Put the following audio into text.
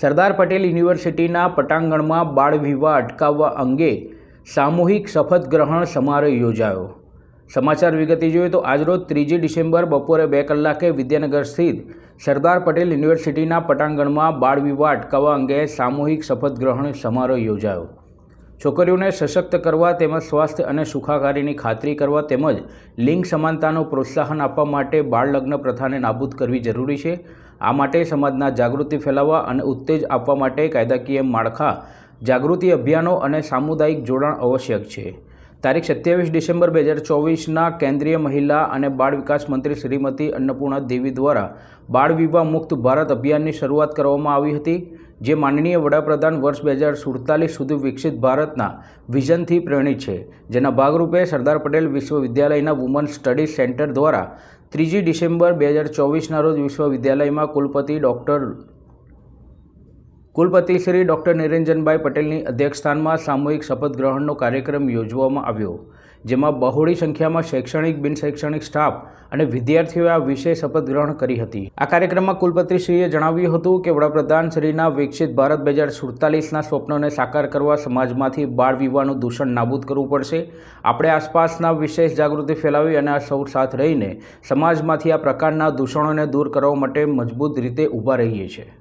સરદાર પટેલ યુનિવર્સિટીના પટાંગણમાં બાળ વિવાહ અટકાવવા અંગે સામૂહિક શપથ ગ્રહણ સમારોહ યોજાયો. સમાચાર વિગતે જોઈએ તો આજરોજ ત્રીજી ડિસેમ્બર બપોરે બે કલાકે વિદ્યાનગર સ્થિત સરદાર પટેલ યુનિવર્સિટીના પટાંગણમાં બાળ વિવાહ અટકાવવા અંગે સામૂહિક શપથ ગ્રહણ સમારોહ યોજાયો. છોકરીઓને સશક્ત કરવા તેમજ સ્વાસ્થ્ય અને સુખાકારીની ખાતરી કરવા તેમજ લિંગ સમાનતાનું પ્રોત્સાહન આપવા માટે બાળ લગ્ન પ્રથાને નાબૂદ કરવી જરૂરી છે. આ માટે સમાજના જાગૃતિ ફેલાવવા અને ઉત્તેજ આપવા માટે કાયદાકીય માળખા, જાગૃતિ અભિયાનો અને સામુદાયિક જોડાણ આવશ્યક છે. તારીખ સત્યાવીસ ડિસેમ્બર બે હજાર ચોવીસના કેન્દ્રીય મહિલા અને બાળ વિકાસ મંત્રી શ્રીમતી અન્નપૂર્ણા દેવી દ્વારા બાળ વિવાહ મુક્ત ભારત અભિયાનની શરૂઆત કરવામાં આવી હતી. જે માનનીય વડાપ્રધાન વર્ષ બે હજાર સુડતાલીસ સુધી વિકસિત ભારતના વિઝનથી પ્રેરિત છે. જેના ભાગરૂપે સરદાર પટેલ વિશ્વવિદ્યાલયના વુમન સ્ટડીઝ સેન્ટર દ્વારા ત્રીજી ડિસેમ્બર બે હજાર ચોવીસના રોજ વિશ્વવિદ્યાલયમાં કુલપતિ ડૉક્ટર કુલપતિ શ્રી ડૉક્ટર નિરંજનભાઈ પટેલની અધ્યક્ષસ્થાનમાં સામૂહિક શપથ ગ્રહણનો કાર્યક્રમ યોજવામાં આવ્યો, જેમાં બહોળી સંખ્યામાં શૈક્ષણિક, બિનશૈક્ષણિક સ્ટાફ અને વિદ્યાર્થીઓએ આ વિશે શપથ ગ્રહણ કરી હતી. આ કાર્યક્રમમાં કુલપતિશ્રીએ જણાવ્યું હતું કે વડાપ્રધાનશ્રીના વિકસિત ભારત બે હજાર સુડતાલીસના સ્વપ્નોને સાકાર કરવા સમાજમાંથી બાળ વિવાહનું દૂષણ નાબૂદ કરવું પડશે. આપણે આસપાસના વિશેષ જાગૃતિ ફેલાવી અને આ સૌ સાથ રહીને સમાજમાંથી આ પ્રકારના દૂષણોને દૂર કરવા માટે મજબૂત રીતે ઊભા રહીએ છીએ.